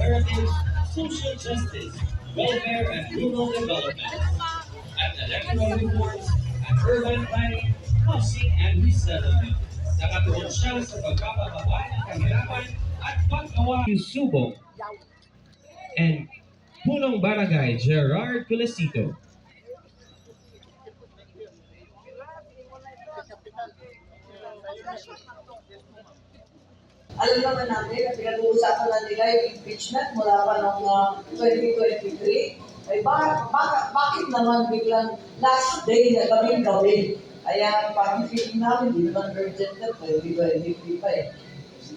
heritage, social justice, welfare, and rural development. At the economic boards, at urban planning, housing, and resettlement. Nakatuon siya sa pagpapababa ng kahirapan at paggawa ng subong and punong barangay Gerard Felicito. alam naman natin na pinag-uusapan na nila yung impeachment mula pa noong ah, 2023. Ay ba, baka, bakit naman biglang last day na gawin? Kaya parang feeling namin, hindi naman urgent na 2023 pa eh.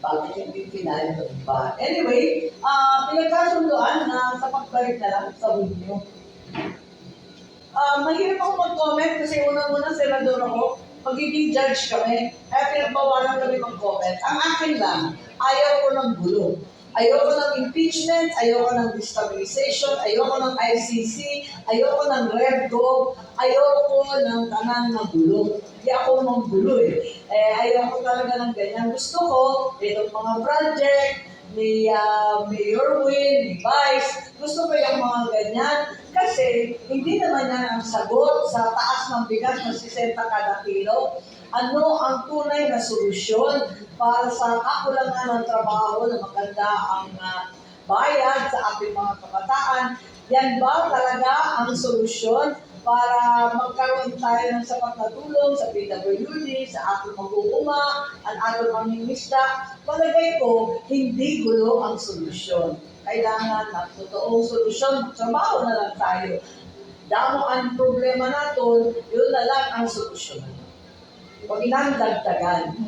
Bakit hindi pinayag ito ba? Anyway, uh, pinagkasunduan na sa pagbalik na lang sa Hunyo. Ah, mahirap ako mag-comment kasi unang-una senador ako, magiging judge kami. Kaya pinagbawalan kami mag-comment. Ang akin lang, ayaw ko ng gulo. Ayoko ng impeachment, ayoko ng destabilization, ayoko ng ICC, ayoko ng red gov, ayoko ng tanan na gulo. Hindi ako ng gulo eh. eh. Ayoko talaga ng ganyan. Gusto ko, itong mga project, ni uh, Mayor Win, ni Vice, gusto ko yung mga ganyan. Kasi hindi naman yan ang sagot sa taas ng bigas na 60 kada kilo. Ano ang tunay na solusyon para sa kakulangan ng trabaho na maganda ang uh, bayad sa ating mga kabataan? Yan ba talaga ang solusyon para magkaroon tayo ng sapat na tulong sa PWD, sa ating mag-uuma, ang ating mangingisda? Palagay ko, hindi gulo ang solusyon. Kailangan ng totoong solusyon, trabaho na lang tayo. Damo ang problema natin, yun na lang ang solusyon. Huwag lang dagdagan.